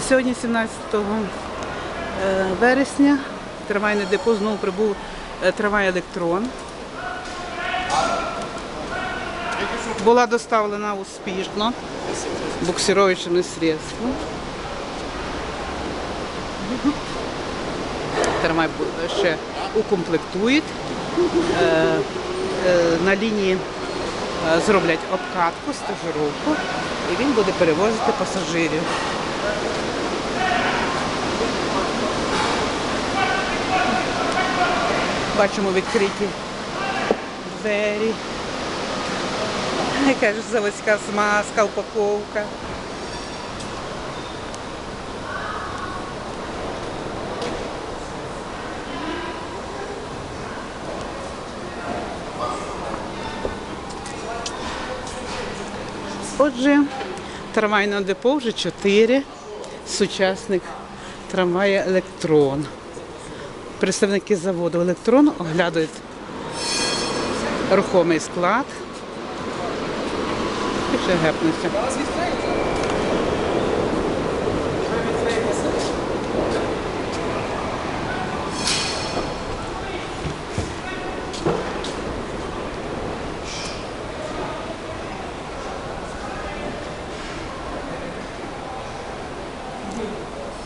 Сьогодні, 17 е, вересня, трамвайне депо знову прибув е, трамвай електрон. Була доставлена успішно буксировочним средством. Трамвай ще укомплектують. Е, На лінії зроблять обкатку, стажировку, і він буде перевозити пасажирів. Бачимо відкриті двері. Яка ж заводська смазка, упаковка. Отже, трамвайне депо вже 4. Сучасник трамвая електрон. Представники заводу електрон оглядають рухомий склад. І гепнеться.